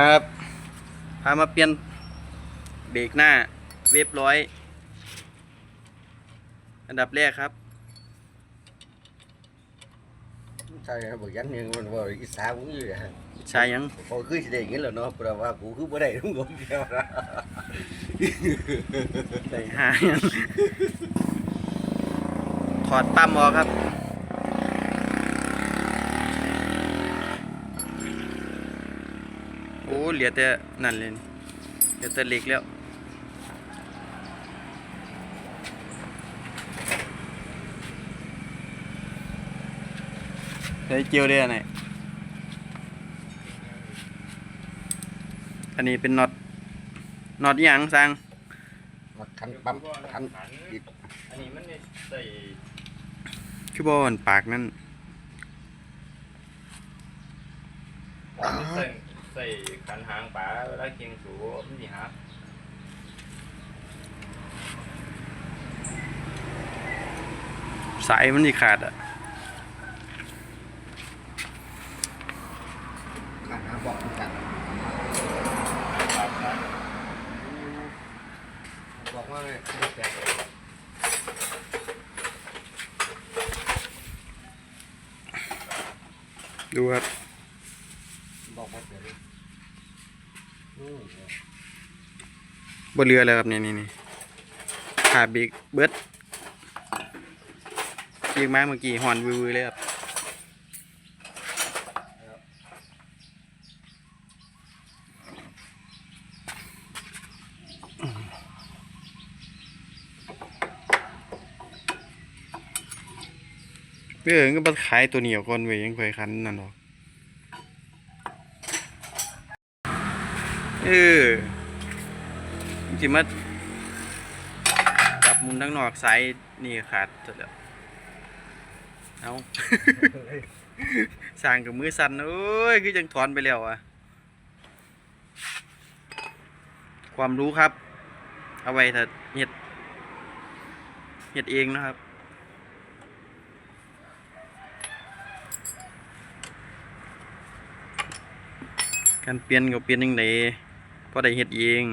ครับพามาเปลี่ยนเบรกหน้าเว็บร้อย อันดับแรกครับ ใช่ครับบอกยันยังมันว่าอีสานผมอยู่ฮะใช้ยังพอคือสิได้อย่างนี้แหละเนาะเพราะว่ากูคือบ่ได้ทั้งหมดเดียวนะใส่ห้ายังถอดปั๊มออกครับ โอ้ เหลือแต่นั่นเลยนี่เหลือแต่เหล็กแล้วใช้เกียวได้อันไหนอันนี้เป็นน็อตน็อตอิหยังสร้างมาคันปั๊มคันอีกอันนี้มันใส่คือบอนปากนั่น ใส่ใส่ขันหางปลาเวลาเคียงสูมันสิฮักสายมันสิขาดอะคันหาบอกกันปลาปลาบอกว่าไม่แตกดูครับ บอกว่าเดี๋ยวนี้อืมบนเรือเลยครับนี่นี่นี่ขาดเบรกเบิดเรียกมาเมื่อกี้หอนวือๆเลยครับเพื่อนก็มาขายตัวเหนียวก่อนเว้ยยังเคยคันนั่นหรอก เออจิมาจับมุมทั้งนอกสายนี่ขาดจดแล้วเอาสางกับมือสั่นเอ้ย คือจังถอนไปแล้วอะความรู้ครับ เอาไว้ถ้าเฮ็ดเฮ็ดเองนะครับการเปลี่ยนก็เปลี่ยนยังไง พอได้เฮ็ดเอง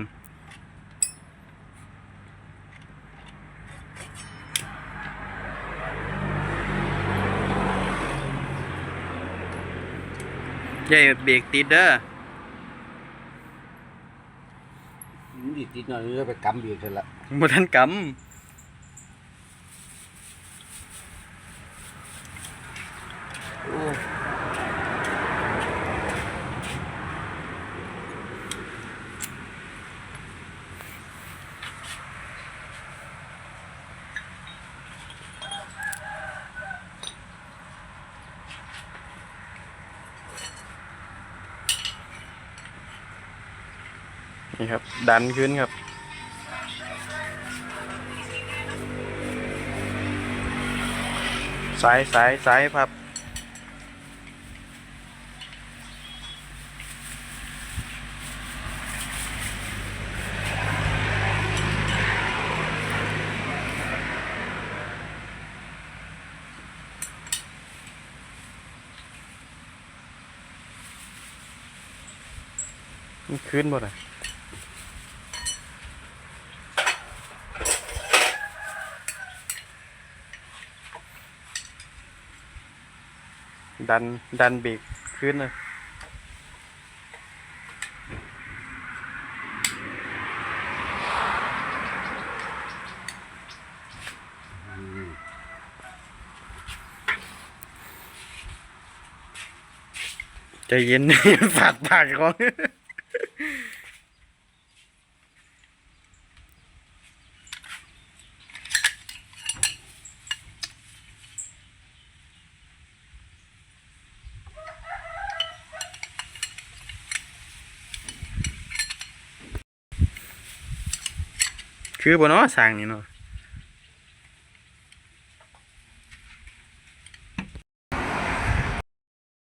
ใหญ่เบรกติดเด้อมันดีติดหน่อยจะไปกำเบียดกันละบ่ทันกำ นี่ครับ ดันขึ้นครับ สายสายสายพับมันขึ้นบ่ล่ะ ดันดันเบรกขึ้นเลยอืมใจเย็น ฝากปากของ คือบ่เนาะสร้างนี่เนาะ